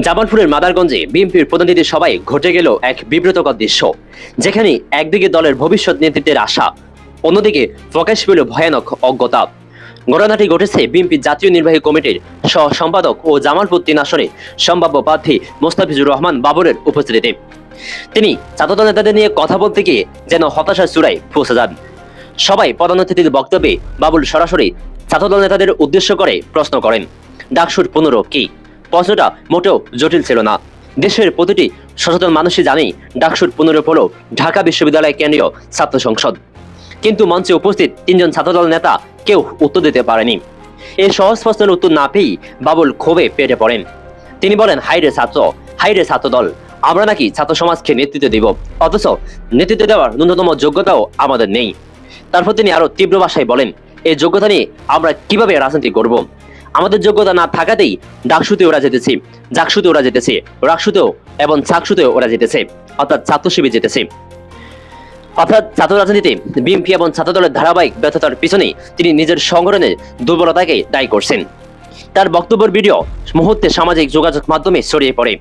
জামালপুরের মাদারগঞ্জে বিএনপির প্রতিনিধি সবাই ঘটে গেল এক বিব্রতকর দৃশ্য, যেখানে একদিকে দলের ভবিষ্যৎ নেতৃত্বের আশা, অন্যদিকে প্রকাশ পেল ভয়ানক অজ্ঞতা। ঘটনাটি ঘটেছে বিএনপি জাতীয় নির্বাহী কমিটির সহ সম্পাদক ও জামালপুর তিন আসনে সম্ভাব্য প্রার্থী মোস্তাফিজুর রহমান বাবরের উপস্থিতিতে। তিনি ছাত্রদল নেতাদের নিয়ে কথা বলতে গিয়ে যেন হতাশার চূড়ায় পৌঁছে যান। সবাই প্রধান অতিথির বক্তব্যে বাবুল সরাসরি ছাত্রদল নেতাদের উদ্দেশ্য করে প্রশ্ন করেন, ডাকসুর পুনরূপ কি? প্রশ্নটা মোটেও জটিল ছিল না। দেশের প্রতিটি সচেতন মানুষই জানেই ডাকসুর পুনরূপ হল ঢাকা বিশ্ববিদ্যালয় কেন্দ্রীয় ছাত্র সংসদ। কিন্তু মঞ্চে উপস্থিত তিনজন ছাত্রদল নেতা কেউ উত্তর দিতে পারেনি। এই সহজ প্রশ্নের উত্তর না পেয়েই বাবুল ক্ষোভে পেটে পড়েন। তিনি বলেন হাইরে ছাত্র হাইরে ছাত্রদল, আমরা নাকি ছাত্র সমাজকে নেতৃত্ব দেব। অথচ নেতৃত্ব দেওয়ার ন্যূনতম যোগ্যতাও আমাদের নেই। তারপর তিনি আরও তীব্র ভাষায় বলেন এই যোগ্যতা নিয়ে আমরা কীভাবে রাজনীতি করব? আমাদের যোগ্যতা না থাকাতেই ডাকসুতে ওরা যেতেছে জাকসুতে ওরা যেতেছে, রাকসুতেও এবং চাকসুতেও ওরা যেতেছে, অর্থাৎ ছাত্র যেতেছে। অর্থাৎ ছাত্র রাজনীতিতে বিএনপি এবং ছাত্র দলের ধারাবাহিক ব্যর্থতার পিছনে তিনি নিজের সংগঠনের দুর্বলতাকে দায়ী করছেন। তার বক্তব্যের ভিডিও মুহূর্তে সামাজিক যোগাযোগ মাধ্যমে ছড়িয়ে পড়ে।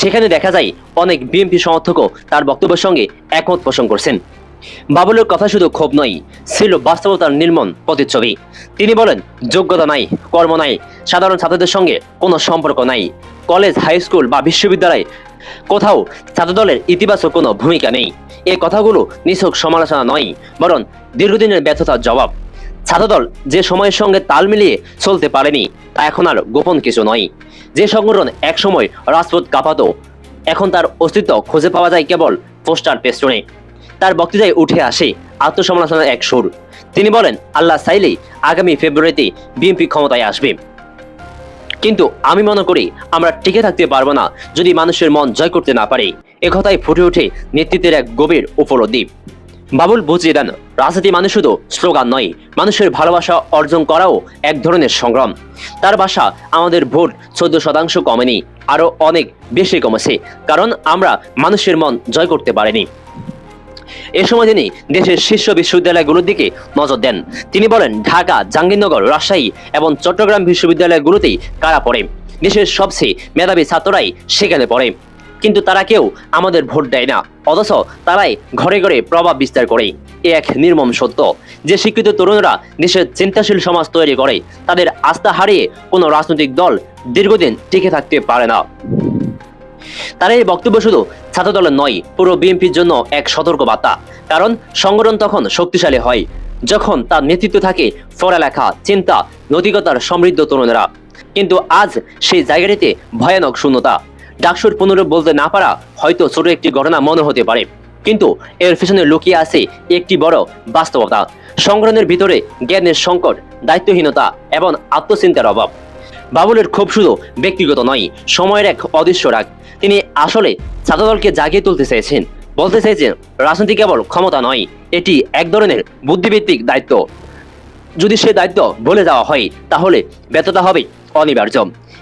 সেখানে দেখা যায় অনেক বিএনপি সমর্থকও তার বক্তব্যের সঙ্গে একমত পোষণ করছেন। বাবুলের কথা শুধু ক্ষোভ নয়, ছিল বাস্তবতার নির্মম প্রতিচ্ছবি। তিনি বলেন, যোগ্যতা নাই, কর্ম নাই, সাধারণ ছাত্রদের সঙ্গে কোনো সম্পর্ক নাই। কলেজ হাই স্কুল বা বিশ্ববিদ্যালয় কোথাও ছাত্রদলের ইতিবাচক কোনো ভূমিকা নেই। এই কথাগুলো নিছক সমালোচনা নয়, বরং দীর্ঘদিনের ব্যর্থতার জবাব। ছাত্রদল যে সময়ের সঙ্গে তাল মিলিয়ে চলতে পারেনি, তা এখন আর গোপন কিছু নয়। যে সংগঠন একসময় রাজপথ কাঁপাতো, এখন তার অস্তিত্ব খুঁজে পাওয়া যায় কেবল পোস্টার পেস্টনে। তার বক্তৃতায় উঠে আসে আত্মসমালোচনার এক সুর। তিনি বলেন, আল্লাহ চাইলেই আগামী ফেব্রুয়ারিতে বিএনপি ক্ষমতায় আসবে। কিন্তু আমি মনে করি, আমরা টিকে থাকতে পারব না যদি মানুষের মন জয় করতে না পারি। একথায় ফুটে ওঠে নেতৃত্বের এক গভীর উপলব্ধি। বাবুল বুঝিয়ে দেন, রাজনীতি মানে শুধু স্লোগান নয়, মানুষের ভালোবাসা অর্জন করাও এক ধরনের সংগ্রাম। তার বাসা আমাদের ভোট চোদ্দ শতাংশ কমেনি আরও অনেক বেশি কমেছে, কারণ আমরা মানুষের মন জয় করতে পারিনি। এ সময় তিনি দেশের শীর্ষ বিশ্ববিদ্যালয়গুলোর দিকে নজর দেন। তিনি বলেন, ঢাকা, জাহাঙ্গীরনগর, রাজশাহী এবং চট্টগ্রাম বিশ্ববিদ্যালয়গুলোতেই কারা পড়ে? দেশের সবচেয়ে মেধাবী ছাত্ররাই সেখানে পড়ে। কিন্তু তারা কেউ আমাদের ভোট দেয় না, অথচ তারাই ঘরে ঘরে প্রভাব বিস্তার করে। এ এক নির্মম সত্য। যে শিক্ষিত তরুণরা দেশের চিন্তাশীল সমাজ তৈরি করে, তাদের আস্থা হারিয়ে কোনো রাজনৈতিক দল দীর্ঘদিন টিকে থাকতে পারে না। তার এই বক্তব্য শুধু ছাত্রদলের নয়, পুরো বিএনপির জন্য এক সতর্ক বার্তা কারণ সংগঠন তখন শক্তিশালী হয়, যখন তার নেতৃত্ব থাকে পড়ালেখা, চিন্তা, নৈতিকতার সমৃদ্ধ তরুণেরা। কিন্তু আজ সেই জায়গাটিতে ভয়ানক শূন্যতা। ডাকসুর পুনরূপ বলতে না পারা হয়তো ছোট একটি ঘটনা মনে হতে পারে। কিন্তু এর পেছনে লুকিয়ে আছে একটি বড় বাস্তবতা। সংগঠনের ভিতরে জ্ঞানের সংকট, দায়িত্বহীনতা এবং আত্মচিন্তার অভাব। বাবুলের ক্ষোভ শুধু ব্যক্তিগত নয়, সময়ের এক অদৃশ্য রাগ। তিনি আসলে ছাত্রদলকে জাগিয়ে তুলতে চেয়েছেন। বলতে চেয়েছেন, রাজনীতি কেবল ক্ষমতা নয়, এটি এক ধরনের বুদ্ধিভিত্তিক দায়িত্ব। যদি সে দায়িত্ব বলে দেওয়া হয়, তাহলে ব্যর্থতা হবে অনিবার্য।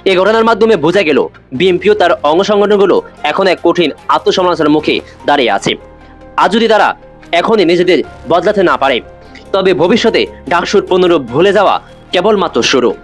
এই ঘটনার মাধ্যমে বোঝা গেল, বিএনপিও তার অঙ্গ সংগঠনগুলো এখন এক কঠিন আত্মসমালোচনার মুখে দাঁড়িয়ে আছে। আর যদি তারা এখনই নিজেদের বদলাতে না পারে, তবে ভবিষ্যতে ডাকসুর পুনরূপ ভুলে যাওয়া কেবলমাত্র শুরু।